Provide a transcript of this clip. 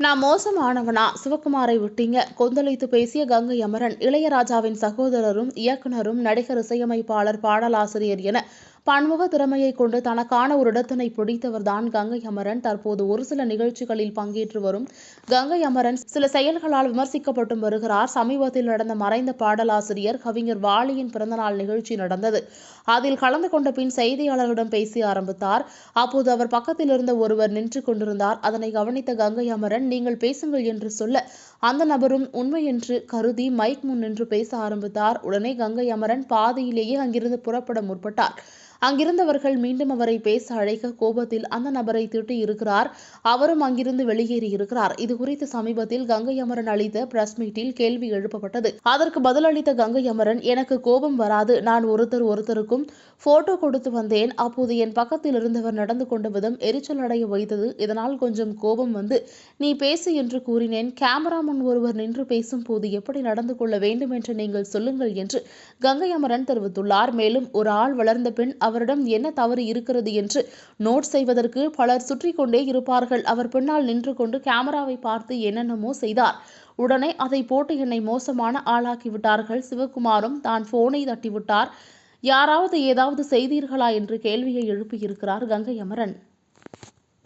நான் மோசமானவனா? சிவகுமாரை விட்டீங்க. கொந்தளித்து பேசிய கங்கை அமரன் இளையராஜாவின் சகோதரரும் இயக்குனரும் நடிகர் இசையமைப்பாளர் பாடலாசிரியர் என பன்முக திறமையை கொண்டு தனக்கான ஒரு இடத்தினை பிடித்தவர்தான் கங்கை அமரன். தற்போது ஒரு சில நிகழ்ச்சிகளில் பங்கேற்று வரும் கங்கை அமரன் சில செயல்களால் விமர்சிக்கப்பட்டும் வருகிறார். சமீபத்தில் நடந்த மறைந்த பாடலாசிரியர் கவிஞர் வாலியின் பிறந்தநாள் நிகழ்ச்சி நடந்தது. அதில் கலந்து கொண்ட பின் செய்தியாளர்களிடம் பேசி ஆரம்பித்தார். அப்போது அவர் பக்கத்தில் இருந்த ஒருவர் நின்று கொண்டிருந்தார். அதனை கவனித்த கங்கை அமரன் நீங்கள் பேசுங்கள் என்று சொல்ல அந்த நபரும் உண்மை என்று கருதி மைக் முன் நின்று பேச ஆரம்பித்தார். உடனே கங்கை அமரன் பாதியிலேயே அங்கிருந்து புறப்பட முற்பட்டார். அங்கிருந்தவர்கள் மீண்டும் அவரை பேச அழைக்க கோபத்தில் அந்த நபரை திட்டி இருக்கிறார். அவரும் அங்கிருந்து வெளியேறி இருக்கிறார். இது குறித்து சமீபத்தில் கங்கை அமரன் அளித்த பிரஸ் மீட்டில் கேள்வி எழுப்பப்பட்டது. அதற்கு பதிலளித்த கங்கை அமரன் எனக்கு கோபம் வராது. நான் ஒருத்தர் ஒருத்தருக்கும் போட்டோ கொடுத்து வந்தேன். அப்போது என் பக்கத்தில் இருந்தவர் நடந்து கொண்ட விதம் எரிச்சல் அடைய வைத்தது. இதனால் கொஞ்சம் கோபம் வந்து நீ பேசு என்று கூறினேன். கேமரா முன் ஒருவர் நின்று பேசும் போது எப்படி நடந்து கொள்ள வேண்டும் என்று நீங்கள் சொல்லுங்கள் என்று கங்கை அமரன் தெரிவித்துள்ளார். மேலும் ஒரு ஆள் வளர்ந்த பின் அவரிடம் என்ன தவறு இருக்கிறது என்று நோட் செய்வதற்கு பலர் சுற்றி கொண்டே இருப்பார்கள். அவர் பின்னால் நின்று கொண்டு கேமராவை பார்த்து என்னென்னமோ செய்தார். உடனே அதை போட்டு என்னை மோசமான ஆளாக்கிவிட்டார்கள் சிவகுமாரும் தான் போனை தட்டிவிட்டார். யாராவது ஏதாவது செய்தீர்களா என்று கேள்வியை எழுப்பியிருக்கிறார் கங்கை அமரன்.